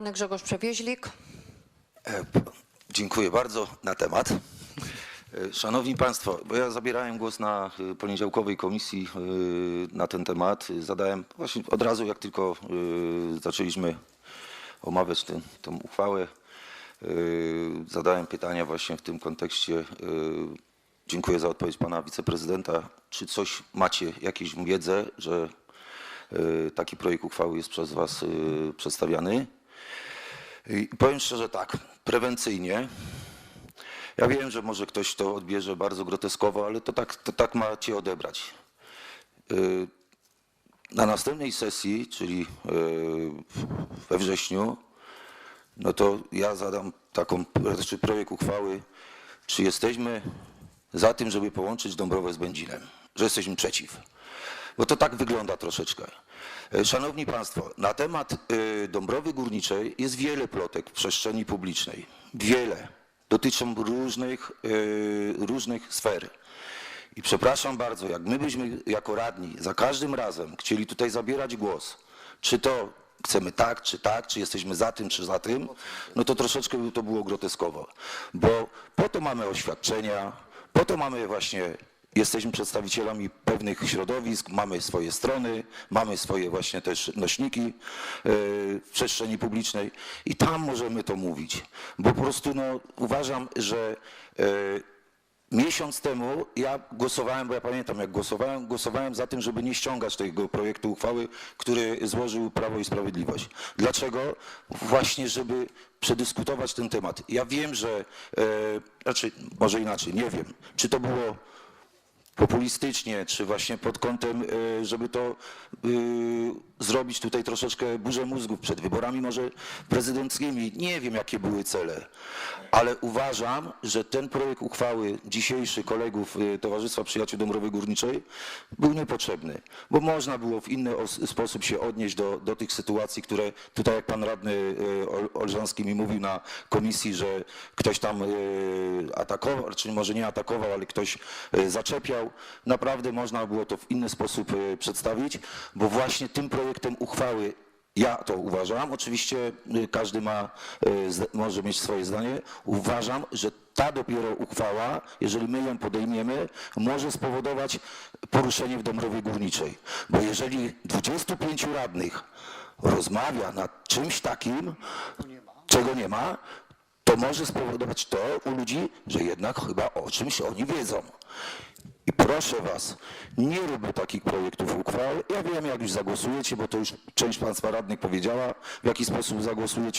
Grzegorz Przewieźlik. E, Dziękuję bardzo na temat. E, Szanowni Państwo, bo ja zabierałem głos na e, poniedziałkowej komisji na ten temat. Zadałem właśnie od razu, jak tylko zaczęliśmy omawiać tę tą uchwałę, zadałem pytania właśnie w tym kontekście. Dziękuję za odpowiedź pana wiceprezydenta. Czy coś macie, jakąś wiedzę, że taki projekt uchwały jest przez was przedstawiany? I powiem szczerze tak, prewencyjnie. Ja wiem, że może ktoś to odbierze bardzo groteskowo, ale to tak, to tak macie odebrać. Yy, Na następnej sesji, czyli yy, we wrześniu, no to ja zadam taką, znaczy projekt uchwały, czy jesteśmy za tym, żeby połączyć Dąbrowę z Będzinem, że jesteśmy przeciw. Bo to tak wygląda troszeczkę. E, Szanowni Państwo, na temat e, Dąbrowy Górniczej jest wiele plotek w przestrzeni publicznej. Wiele. Dotyczą różnych, e, różnych sfer. I przepraszam bardzo, jak my byśmy jako radni za każdym razem chcieli tutaj zabierać głos, czy to chcemy tak, czy tak, czy jesteśmy za tym, czy za tym, no to troszeczkę by to było groteskowo. Bo po to mamy oświadczenia, po to mamy właśnie, jesteśmy przedstawicielami pewnych środowisk, mamy swoje strony, mamy swoje właśnie też nośniki e, w przestrzeni publicznej i tam możemy to mówić. Bo po prostu no, uważam, że e, Miesiąc temu ja głosowałem, bo ja pamiętam jak głosowałem, głosowałem za tym, żeby nie ściągać tego projektu uchwały, który złożył Prawo i Sprawiedliwość. Dlaczego? Właśnie, żeby przedyskutować ten temat. Ja wiem, że, e, znaczy może inaczej, nie wiem, czy to było populistycznie, czy właśnie pod kątem, e, żeby to e, zrobić tutaj troszeczkę burzę mózgów przed wyborami może prezydenckimi. Nie wiem, jakie były cele, ale uważam, że ten projekt uchwały dzisiejszy kolegów e, Towarzystwa Przyjaciół Dąbrowy Górniczej był niepotrzebny, bo można było w inny os- sposób się odnieść do, do tych sytuacji, które tutaj, jak pan radny Ol- Olżanski mi mówił na komisji, że ktoś tam atakował, czy może nie atakował, ale ktoś e, Naprawdę można było to w inny sposób e, przedstawić, bo właśnie tym projektem uchwały ja to uważam, oczywiście y, każdy ma, zda- może mieć swoje zdanie. Uważam, że ta dopiero uchwała, jeżeli my ją podejmiemy, może spowodować poruszenie w Dąbrowie Górniczej. Bo jeżeli 25 radnych rozmawia nad czymś takim, czego nie ma, to może spowodować to u ludzi, że jednak chyba o czymś oni wiedzą. I proszę Was, nie róbmy takich projektów uchwał. Ja wiem, jak już zagłosujecie, bo to już część Państwa radnych powiedziała, w jaki sposób zagłosujecie.